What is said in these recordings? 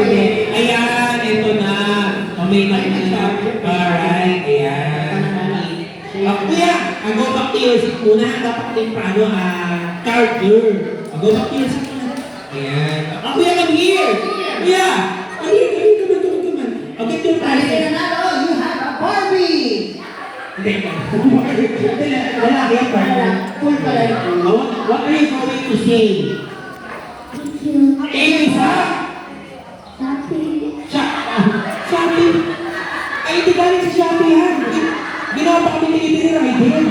Pwede. Ayan, ito na. O, may na Alright, ayan. Ah, kuya, ah, go back to your seat muna. Dapat din paano, ah, charger. Ah, go back to your seat muna. Ayan. Ah, kuya, come here. Kuya, come here, come here, come on, come on. Okay, ito yung Dahil tali. nanalo, you have a Barbie! Hindi. Lalaki yan, partner. Full pala What, are you going to say? Thank you. Happy. Hindi galing sa Shopee yan. Ginawa pa kami ni Idri Rider.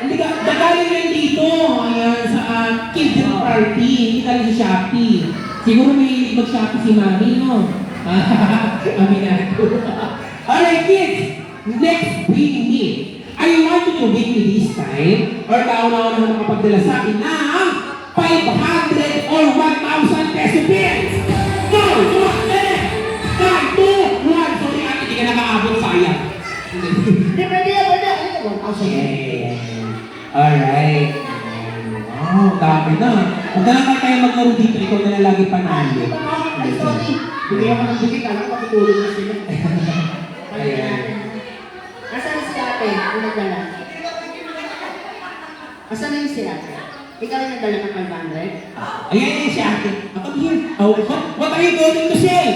Hindi ka, nagaling yan dito. Ayan, sa uh, kids party. Hindi galing sa Shopee. Siguro may mag-Shopee si Mami, no? Aminado. Alright, kids. Next, bring me. I want you to bring me this time, or kauna-una na makapagdala sa akin ng 500 1,000 yan. Yeah. Alright. Wow, dami na. Huwag na lang tayo maglaro dito. Ikaw na lang lagi panalo. Ay, sorry. Bigyan ko ng bigay, kala ko matutulog na sila. Natin. Asan na si ate? Yung nagdala? Asan na yung si ate? Ikaw yung nagdala ng 500? Ayan yan si ate. Come here. Oh, what, what are you going to say?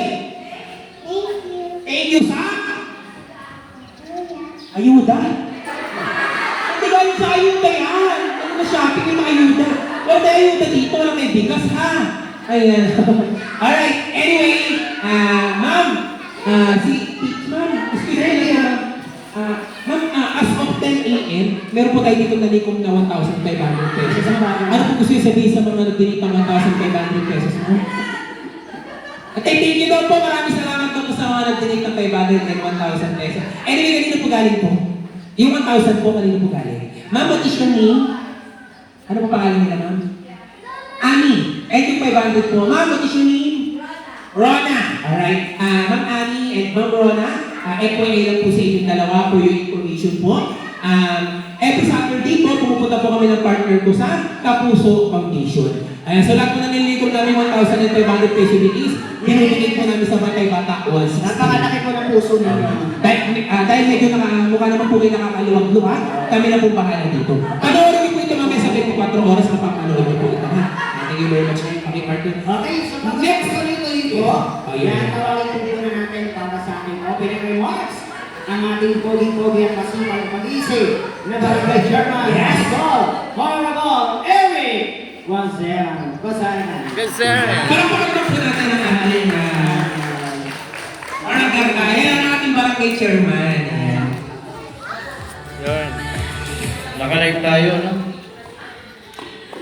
Thank you. Thank you, sa? Ayuda? Hindi galing sa ayuda yan. Ano na shopping yung mga ayuda? Wala tayo ayuda dito. Wala tayo bigas, ha? Ayan. Alright. Anyway, ah, ma'am. Ah, si, ma'am, excuse me lang, ma'am. Ah, ma'am, ah, as of 10 a.m., meron po tayo dito nalikom na 1,500 pesos. Ano po gusto yung sabihin sa mga nagdinit ng 1,500 pesos mo? At ay, thank you daw po. Maraming salamat po sa mga nagdinig ng 500 and 1,000 pesos. Anyway, kanino po galing po? Yung 1,000 po, kanino po galing? Ma'am, what is your name? Ano po pangalan nila, ma'am? Ani. And yung 500 po. Ma'am, what is your name? Rona. Alright. Ah, ma'am Ani and ma'am Rona, uh, FYI lang po sa inyong dalawa for your information po. Um, every Saturday po, pumupunta po kami ng partner ko sa Kapuso Foundation. Ayan, so lahat po na nililikom namin 1,500 peso bilis, binibigay po namin sa Batay Bata Walls. Napakalaki po ng puso ninyo. Dahil, ah, dahil medyo naka, mukha naman po kayo nakakaluwag-luwag, kami na po bahala dito. Panoorin niyo po ito mamaya sa 24 oras na papanood niyo po ito ha. Thank you very much, kami partner. Okay, so Next. pagkakasulit ito, Oh, yeah. yan tawagin po muna natin para sa ating opening remarks. Ang ating pogi-pogi at masipag mag-isip na barangay German. Yes. So, Honorable Eric na. Yes, sir. Parang pakitap po natin ang ating uh, parang karkaya ang ating barangay chairman. Nakalive tayo, no?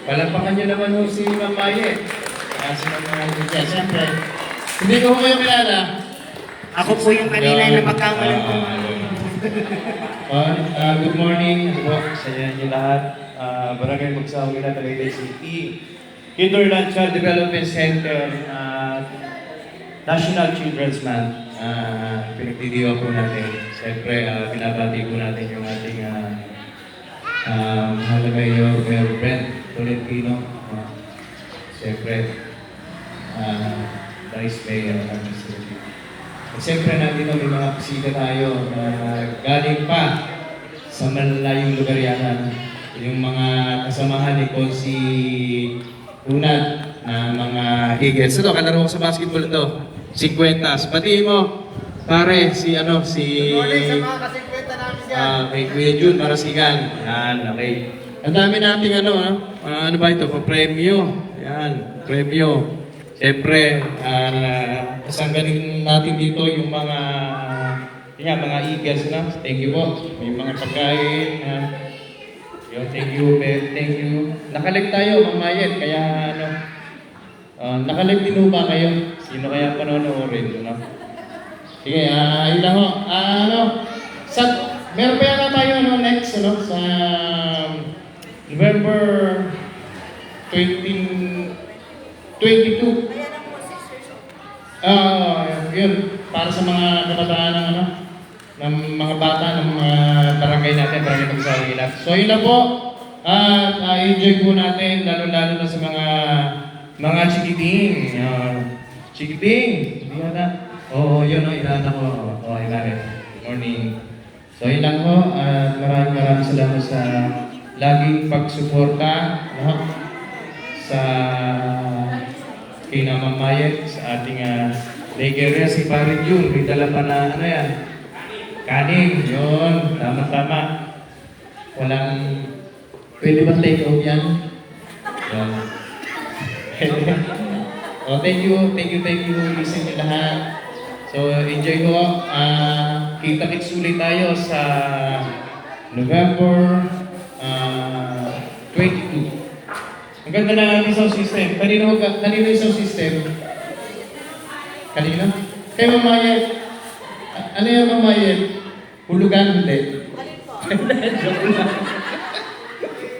Palampakan nyo naman ho si Ma'am Maye. Kasi ng mga kanya. Siyempre, hindi ko kayo kilala. Ako po yung kanina na magkakalan ko. Ah, ah, good morning po sa inyo lahat. Uh, Barangay Magsawa Gila, Tagaytay City. Hinterland Child Development Center at National Children's Month. Uh, pinagdidiwa po natin. Siyempre, uh, binabati po natin yung ating uh, uh, mahal na Mayor, Mayor Brent Tolentino. Uh, Siyempre, uh, Vice Mayor Mr. At siyempre nandito may mga bisita tayo na galing pa sa malalayong lugar yan. Yung mga kasamahan ni Consi Unad na mga Eagles. Ito, kalaro ko sa basketball ito. 50. Pati mo, pare, si ano, si... kasikwenta namin Ah, kay Kuya Jun, para sigan. Yan, okay. Ang dami nating ano, ah, ah, ano ba ito? Pa-premyo. Yan, premyo. Siyempre, uh, kasanggaling natin dito yung mga yun nga, mga eagles na. Thank you po. May mga pagkain. Uh, yun, thank you, Ben. Thank you. Nakalig tayo, mamayan. Kaya ano, uh, nakalig din ba kayo? Sino kaya panonoodin? Ano? Sige, ah, yun lang ho. Ah, ano, sa, meron pa yata tayo ano, next, ano, sa November 20, 22. Ah, yun, para sa mga kabataan ng ano, ng mga bata ng mga barangay natin, barangay Magsawilat. So yun lang po. At ah, enjoy po natin, lalo-lalo na sa mga mga chikiting. Uh, Chikiting! Hindi na. Oo, yun o, inaana ko. Oo, ay Mare. Morning. So, yun lang ho. At maraming maraming salamat sa laging pagsuporta no? sa Ma'am Mayet, sa ating uh, Nigeria, si Parin Jun. May dala pa na ano yan? Kanin. Yun. Tama-tama. Walang... Pwede ba take out yan? Yan. oh, thank you, thank you, thank you, listen niyo lahat. So, enjoy ko. Ah, kita-kits ulit tayo sa November ah, 22. Ang ganda na ating sound system. Kanino, kanino yung sound system? Kanino? Kay Mamayet. Ano yung Mamayet? Hulugan, hindi. Joke lang.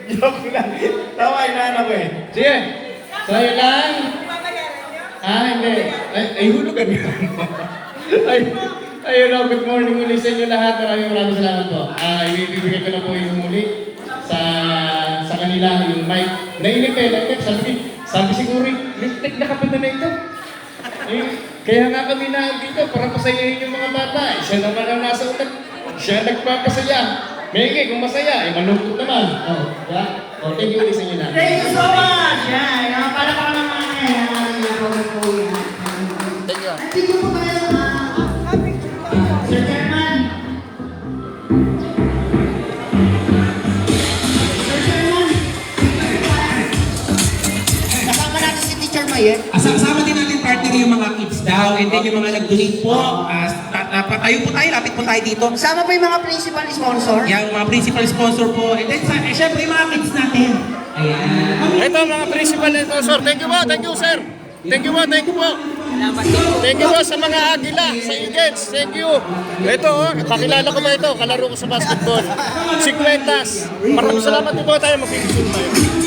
Joke lang. Tawa, inaanap ko eh. Sige. So, yun lang. Ah, hindi. Ay, ay hulugan yun. ay, ayun na, good morning muli sa inyo lahat. Maraming maraming salamat po. Ah, ibibigay ko na po yung muli sa sa kanila yung mic. Nainig kayo, nainig. Sabi, sabi siguro, lintik na kapit na ito. Eh, kaya nga kami na dito para pasayahin yung mga bata. Eh, siya naman ang nasa utak. Siya nagpapasaya. Menge, kung masaya, eh malungkot naman. Oh, yeah? Oh, thank you ulit sa inyo na. Thank you so much! Mayet. Asama din natin partner yung mga kids daw and then yung mga nag-donate po. Uh, tayo po tayo, lapit po tayo dito. Kasama pa yung mga principal sponsor. Yung mga principal sponsor po. And then, sa, eh, syempre, yung mga kids natin. Ayan. Ito mga principal sponsor. Thank you po, thank you sir. Thank you po, thank you po. Thank you po sa mga agila, sa Eagles. Thank you. Ito, oh, kakilala ko ba ito? Kalaro ko sa basketball. Si Cuentas. Maraming salamat po tayo. Magpipisulo tayo.